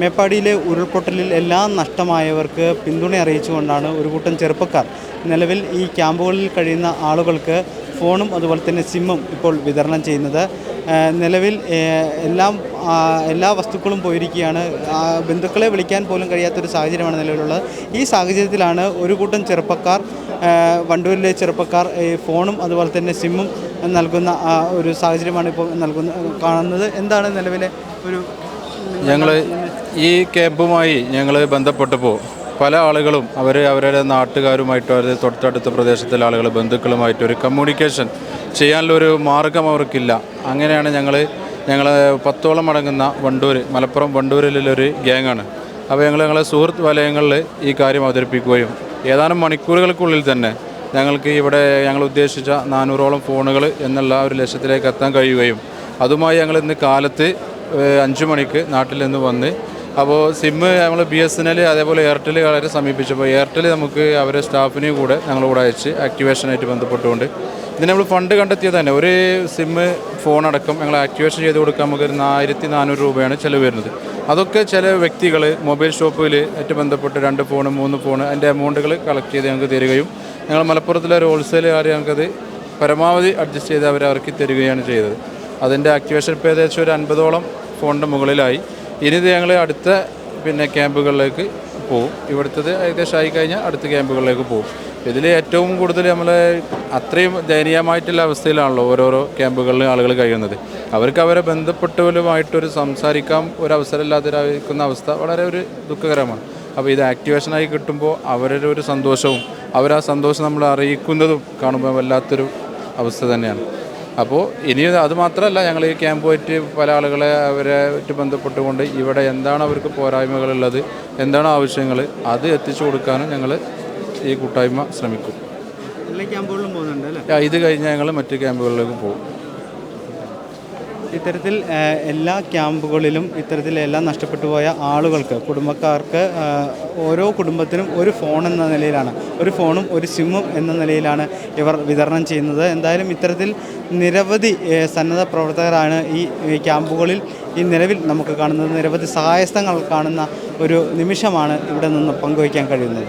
മേപ്പാടിയിലെ ഉരുൾപൊട്ടലിൽ എല്ലാം നഷ്ടമായവർക്ക് പിന്തുണ അറിയിച്ചുകൊണ്ടാണ് ഒരു കൂട്ടം ചെറുപ്പക്കാർ നിലവിൽ ഈ ക്യാമ്പുകളിൽ കഴിയുന്ന ആളുകൾക്ക് ഫോണും അതുപോലെ തന്നെ സിമ്മും ഇപ്പോൾ വിതരണം ചെയ്യുന്നത്. നിലവിൽ എല്ലാം എല്ലാ വസ്തുക്കളും പോയിരിക്കുകയാണ്. ബന്ധുക്കളെ വിളിക്കാൻ പോലും കഴിയാത്തൊരു സാഹചര്യമാണ് നിലവിലുള്ളത്. ഈ സാഹചര്യത്തിലാണ് ഒരു കൂട്ടം ചെറുപ്പക്കാർ വണ്ടൂരിലെ ചെറുപ്പക്കാർ ഈ ഫോണും അതുപോലെ തന്നെ സിമ്മും നൽകുന്ന ഒരു സാഹചര്യമാണ് ഇപ്പോൾ നൽകുന്ന കാണുന്നത്. എന്താണ് നിലവിലെ ഒരു ഞങ്ങൾ ഈ ക്യാമ്പുമായി ഞങ്ങൾ ബന്ധപ്പെട്ടപ്പോൾ പല ആളുകളും അവർ അവരുടെ നാട്ടുകാരുമായിട്ടോ അവരുടെ തൊട്ടടുത്ത പ്രദേശത്തിലെ ആളുകൾ ബന്ധുക്കളുമായിട്ടോ ഒരു കമ്മ്യൂണിക്കേഷൻ ചെയ്യാനുള്ളൊരു മാർഗം അവർക്കില്ല. അങ്ങനെയാണ് ഞങ്ങൾ ഞങ്ങൾ പത്തോളം അടങ്ങുന്ന വണ്ടൂർ മലപ്പുറം വണ്ടൂരിലൊരു ഗ്യാങ്ങാണ്. അപ്പോൾ ഞങ്ങൾ ഞങ്ങളെ സുഹൃത്ത് വലയങ്ങളിൽ ഈ കാര്യം അവതരിപ്പിക്കുകയും ഏതാനും മണിക്കൂറുകൾക്കുള്ളിൽ തന്നെ ഞങ്ങൾക്ക് ഇവിടെ ഞങ്ങൾ ഉദ്ദേശിച്ച നാനൂറോളം ഫോണുകൾ എന്നുള്ള ഒരു ലക്ഷ്യത്തിലേക്ക് എത്താൻ കഴിയുകയും അതുമായി ഞങ്ങൾ ഇന്ന് കാലത്ത് അഞ്ച് മണിക്ക് നാട്ടിൽ നിന്ന് വന്ന് അപ്പോൾ സിമ്മ് നമ്മൾ ബി എസ് എൻ എൽ അതേപോലെ എയർടെൽ വളരെ സമീപിച്ചപ്പോൾ എയർടെൽ നമുക്ക് അവരെ സ്റ്റാഫിനെയും കൂടെ ഞങ്ങളിവിടെ അയച്ച് ആക്ടിവേഷനായിട്ട് ബന്ധപ്പെട്ടുകൊണ്ട് ഇതിന് നമ്മൾ ഫണ്ട് കണ്ടെത്തിയത് തന്നെ. ഒരു സിമ്മ് ഫോൺ അടക്കം ഞങ്ങൾ ആക്ടിവേഷൻ ചെയ്ത് കൊടുക്കാൻ നമുക്ക് ഒരു ആയിരത്തി നാനൂറ് രൂപയാണ് ചിലവ് വരുന്നത്. അതൊക്കെ ചില വ്യക്തികൾ മൊബൈൽ ഷോപ്പിൽ ആയിട്ട് ബന്ധപ്പെട്ട് രണ്ട് ഫോൺ മൂന്ന് ഫോൺ അതിന്റെ എമൗണ്ടുകൾ കളക്ട് ചെയ്ത് ഞങ്ങൾക്ക് തരികയും ഞങ്ങൾ മലപ്പുറത്തിലെ ഒരു ഹോൾസെയിലുകാർ ഞങ്ങൾക്കത് പരമാവധി അഡ്ജസ്റ്റ് ചെയ്ത് അവർ അവർക്ക് തരികയാണ് ചെയ്തത്. അതിന്റെ ആക്ടിവേഷൻ ഇപ്പോൾ ഏകദേശം ഒരു അൻപതോളം ഫോണിന്റെ മുകളിലായി. ഇനി ഞങ്ങൾ അടുത്ത പിന്നെ ക്യാമ്പുകളിലേക്ക് പോകും ഇവിടുത്തത് ഏകദേശം ആയി കഴിഞ്ഞാൽ അടുത്ത ക്യാമ്പുകളിലേക്ക് പോകും ഇതിൽ ഏറ്റവും കൂടുതൽ നമ്മൾ അത്രയും ദയനീയമായിട്ടുള്ള അവസ്ഥയിലാണല്ലോ ഓരോരോ ക്യാമ്പുകളിൽ ആളുകൾ കഴിയുന്നത്. അവർക്ക് അവരെ ബന്ധപ്പെട്ടവരുമായിട്ടൊരു സംസാരിക്കാൻ ഒരു അവസരമില്ലാതിരിക്കുന്ന അവസ്ഥ വളരെ ഒരു ദുഃഖകരമാണ്. അപ്പോൾ ഇത് ആക്ടിവേഷനായി കിട്ടുമ്പോൾ അവരുടെ ഒരു സന്തോഷവും അവരാ സന്തോഷം നമ്മൾ അറിയിക്കുന്നതും കാണുമ്പോൾ വല്ലാത്തൊരു അവസ്ഥ തന്നെയാണ്. അപ്പോൾ ഇനി അത് മാത്രമല്ല ഞങ്ങൾ ഈ ക്യാമ്പുമായിട്ട് പല ആളുകളെ അവരെ ആയിട്ട് ബന്ധപ്പെട്ടുകൊണ്ട് ഇവിടെ എന്താണ് അവർക്ക് പോരായ്മകളുള്ളത് എന്താണ് ആവശ്യങ്ങൾ അത് എത്തിച്ചു കൊടുക്കാനും ഞങ്ങൾ ഈ കൂട്ടായ്മ ശ്രമിക്കും. എല്ലാ ക്യാമ്പുകളിലും പോകുന്നുണ്ട് അല്ലേ? ആ, ഇത് കഴിഞ്ഞ് ഞങ്ങൾ മറ്റ് ക്യാമ്പുകളിലേക്ക് പോകും. ഇത്തരത്തിൽ എല്ലാ ക്യാമ്പുകളിലും ഇത്തരത്തിലെല്ലാം നഷ്ടപ്പെട്ടു പോയ ആളുകൾക്ക് കുടുംബക്കാർക്ക് ഓരോ കുടുംബത്തിനും ഒരു ഫോൺ എന്ന നിലയിലാണ് ഒരു ഫോണും ഒരു സിമ്മും എന്ന നിലയിലാണ് ഇവർ വിതരണം ചെയ്യുന്നത്. എന്തായാലും ഇത്തരത്തിൽ നിരവധി സന്നദ്ധ പ്രവർത്തകരാണ് ഈ ക്യാമ്പുകളിൽ ഈ നിലവിൽ നമുക്ക് കാണുന്നത്. നിരവധി സഹായസ്ഥങ്ങൾ കാണുന്ന ഒരു നിമിഷമാണ് ഇവിടെ നിന്ന് പങ്കുവയ്ക്കാൻ കഴിയുന്നത്.